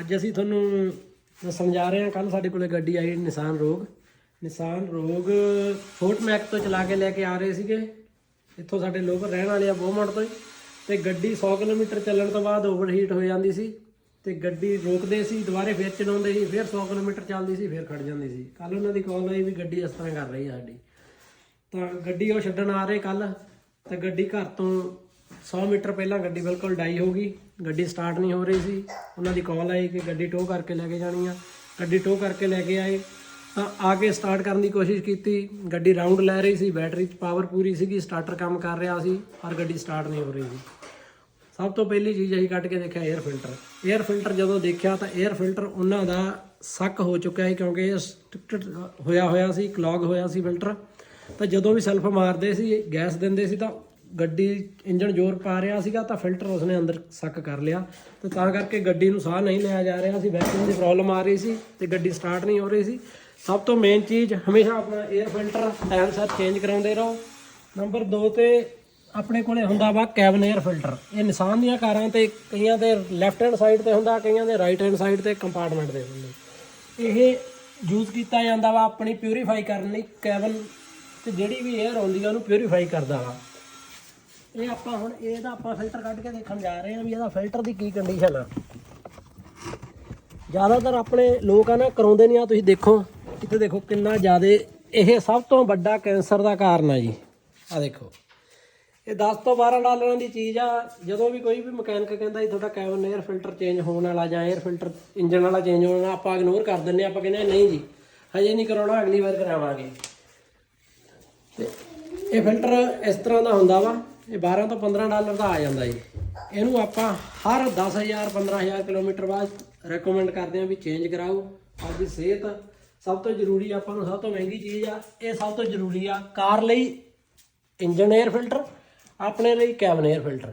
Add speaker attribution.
Speaker 1: ਅੱਜ ਅਸੀਂ ਤੁਹਾਨੂੰ ਸਮਝਾ ਰਹੇ ਹਾਂ ਕੱਲ ਸਾਡੇ ਕੋਲੇ ਗੱਡੀ ਆਈ Nissan Rogue. Nissan Rogue Fort Mac ਤੋਂ ਚਲਾ ਕੇ ਲੈ ਕੇ ਆ ਰਹੇ ਸੀਗੇ। ਇੱਥੋਂ ਸਾਡੇ ਲੋਕ ਰਹਿਣ ਵਾਲੇ ਆ ਬੋਮੜ ਤੋਂ ਹੀ। ਤੇ ਗੱਡੀ 100 ਕਿਲੋਮੀਟਰ ਚੱਲਣ ਤੋਂ ਬਾਅਦ ਓਵਰਹੀਟ ਹੋ ਜਾਂਦੀ ਸੀ। ਤੇ ਗੱਡੀ ਰੋਕਦੇ ਸੀ, ਦੁਬਾਰੇ ਫੇਰ ਚਲਾਉਂਦੇ ਸੀ, ਫੇਰ 100 ਕਿਲੋਮੀਟਰ ਚੱਲਦੀ ਸੀ, ਫੇਰ ਖੜ ਜਾਂਦੀ ਸੀ। ਕੱਲ ਉਹਨਾਂ ਦੀ ਕਾਲ ਆਈ ਵੀ ਗੱਡੀ ਇਸ ਤਰ੍ਹਾਂ ਕਰ ਰਹੀ ਆ ਸਾਡੀ। ਤਾਂ ਗੱਡੀ ਉਹ ਛੱਡਣ ਆ ਰਹੇ ਕੱਲ ਤਾਂ ਗੱਡੀ ਘਰ ਤੋਂ 100 ਮੀਟਰ ਪਹਿਲਾਂ ਗੱਡੀ ਬਿਲਕੁਲ ਡਾਈ ਹੋ ਗਈ, ਗੱਡੀ ਸਟਾਰਟ ਨਹੀਂ ਹੋ ਰਹੀ ਸੀ। ਉਹਨਾਂ ਦੀ ਕਾਲ ਆਈ ਕਿ ਗੱਡੀ ਟੋ ਕਰਕੇ ਲੈ ਕੇ ਜਾਣੀ ਆ। ਗੱਡੀ ਟੋ ਕਰਕੇ ਲੈ ਕੇ ਆਏ, ਤਾਂ ਆ ਕੇ ਸਟਾਰਟ ਕਰਨ ਦੀ ਕੋਸ਼ਿਸ਼ ਕੀਤੀ। ਗੱਡੀ ਰਾਉਂਡ ਲੈ ਰਹੀ ਸੀ, ਬੈਟਰੀ 'ਚ ਪਾਵਰ ਪੂਰੀ ਸੀਗੀ ਸਟਾਰਟਰ ਕੰਮ ਕਰ ਰਿਹਾ ਸੀ, ਪਰ ਗੱਡੀ ਸਟਾਰਟ ਨਹੀਂ ਹੋ ਰਹੀ ਸੀ। ਸਭ ਤੋਂ ਪਹਿਲੀ ਚੀਜ਼ ਅਸੀਂ ਕੱਢ ਕੇ ਦੇਖਿਆ 에ਅਰ ਫਿਲਟਰ 에ਅਰ ਫਿਲਟਰ ਜਦੋਂ ਦੇਖਿਆ ਤਾਂ 에ਅਰ ਫਿਲਟਰ ਉਹਨਾਂ ਦਾ ਸੱਕ ਹੋ ਚੁੱਕਿਆ ਸੀ ਕਿਉਂਕਿ ਇਹ ਸਟਿਕਟ ਹੋਇਆ ਹੋਇਆ ਸੀ ਕਲੌਗ ਹੋਇਆ ਸੀ ਫਿਲਟਰ ਤਾਂ ਜਦੋਂ ਵੀ ਸੈਲਫ ਮਾਰਦੇ ਸੀ ਗੈਸ ਦਿੰਦੇ ਸੀ ਤਾਂ ਗੱਡੀ ਇੰਜਣ ਜ਼ੋਰ ਪਾ ਰਿਹਾ ਸੀਗਾ ਤਾਂ ਫਿਲਟਰ ਉਸਨੇ ਅੰਦਰ ਸੱਕ ਕਰ ਲਿਆ ਤੇ ਤਾਂ ਕਰਕੇ ਗੱਡੀ ਨੂੰ ਸਾਹ ਨਹੀਂ ਲਿਆ ਜਾ ਰਿਹਾ ਸੀ ਵੈਕਿਊਮ ਦੀ ਪ੍ਰੋਬਲਮ ਆ ਰਹੀ ਸੀ ਤੇ ਗੱਡੀ ਸਟਾਰਟ ਨਹੀਂ ਹੋ ਰਹੀ ਸੀ। ਸਭ ਤੋਂ ਮੇਨ ਚੀਜ਼, ਹਮੇਸ਼ਾ ਆਪਣਾ 에ਅਰ ਫਿਲਟਰ ਟਾਇਰ ਸਿਰ ਚੇਂਜ ਕਰਾਉਂਦੇ ਰਹੋ। ਨੰਬਰ 2 ਤੇ ਆਪਣੇ ਕੋਲੇ ਹੁੰਦਾ ਵਾ ਕੈਬਨ 에ਅਰ ਫਿਲਟਰ ਇਹ ਨਿਸਾਨ ਦੀਆਂ ਕਾਰਾਂ ਤੇ ਕਈਆਂ ਦੇ ਲੈਫਟ ਹੈਂਡ ਸਾਈਡ ਤੇ ਹੁੰਦਾ, ਕਈਆਂ ਦੇ ਰਾਈਟ ਹੈਂਡ ਸਾਈਡ ਤੇ ਕੰਪਾਰਟਮੈਂਟ ਦੇ ਹੁੰਦੇ। ਇਹ ਯੂਜ਼ ਕੀਤਾ ਜਾਂਦਾ ਵਾ ਆਪਣੀ ਪਿਊਰੀਫਾਈ ਕਰਨ ਲਈ। ਕੈਬਨ ਤੇ ਜਿਹੜੀ ਵੀ 에ਅਰ ਆਉਂਦੀ ਆ, ਉਹਨੂੰ ਪਿਊਰੀਫਾਈ ਕਰਦਾ ਵਾ। ਇਹ ਆਪਾਂ ਹੁਣ ਇਹਦਾ ਆਪਾਂ ਫਿਲਟਰ ਕੱਢ ਕੇ ਦੇਖਣ ਜਾ ਰਹੇ ਹਾਂ ਵੀ ਇਹਦਾ ਫਿਲਟਰ ਦੀ ਕੀ ਕੰਡੀਸ਼ਨ ਆ। ਜ਼ਿਆਦਾਤਰ ਆਪਣੇ ਲੋਕ ਆ ਨਾ ਕਰਾਉਂਦੇ ਨਹੀਂ ਆ ਤੁਸੀਂ ਦੇਖੋ। ਕਿਤੇ ਦੇਖੋ ਕਿੰਨਾ ਜ਼ਿਆਦਾ ਇਹ ਸਭ ਤੋਂ ਵੱਡਾ ਕੈਂਸਰ ਦਾ ਕਾਰਨ ਆ ਜੀ। ਆ ਦੇਖੋ। ਇਹ 10 ਤੋਂ 12 ਡਾਲਰਾਂ ਦੀ ਚੀਜ਼ ਆ। ਜਦੋਂ ਵੀ ਕੋਈ ਵੀ ਮਕੈਨਿਕ ਕਹਿੰਦਾ ਜੀ ਤੁਹਾਡਾ ਕੈਬਨ 에ਅਰ ਫਿਲਟਰ ਚੇਂਜ ਹੋਣ ਵਾਲਾ ਜਾਂ 에ਅਰ ਫਿਲਟਰ ਇੰਜਨ ਵਾਲਾ ਚੇਂਜ ਹੋਣ ਵਾਲਾ ਆਪਾਂ ਇਗਨੋਰ ਕਰ ਦਿੰਨੇ ਆ ਆਪਾਂ ਕਹਿੰਦੇ ਆ, ਨਹੀਂ ਜੀ ਹਜੇ ਨਹੀਂ ਕਰਾਉਣਾ ਅਗਲੀ ਵਾਰ ਕਰਾਵਾਂਗੇ। ਤੇ ਇਹ ਫਿਲਟਰ ਇਸ ਤਰ੍ਹਾਂ ਦਾ ਹੁੰਦਾ ਵਾ। ਇਹ 12 ਤੋਂ 15 ਡਾਲਰ ਦਾ ਆ ਜਾਂਦਾ ਜੀ। ਇਹਨੂੰ ਆਪਾਂ ਹਰ 10000 15000 ਕਿਲੋਮੀਟਰ ਬਾਅਦ ਰეკਮੈਂਡ ਕਰਦੇ ਆਂ ਵੀ ਚੇਂਜ ਕਰਾਓ। ਆਪਦੀ ਸਿਹਤ ਸਭ ਤੋਂ ਜ਼ਰੂਰੀ ਆਪਾਂ ਨੂੰ ਸਭ ਤੋਂ ਮਹਿੰਗੀ ਚੀਜ਼ ਆ, ਇਹ ਸਭ ਤੋਂ ਜ਼ਰੂਰੀ ਆ ਕਾਰ ਲਈ ਇੰਜਨ 에ਅਰ ਫਿਲਟਰ ਆਪਣੇ ਲਈ ਕੈਬਨ 에ਅਰ ਫਿਲਟਰ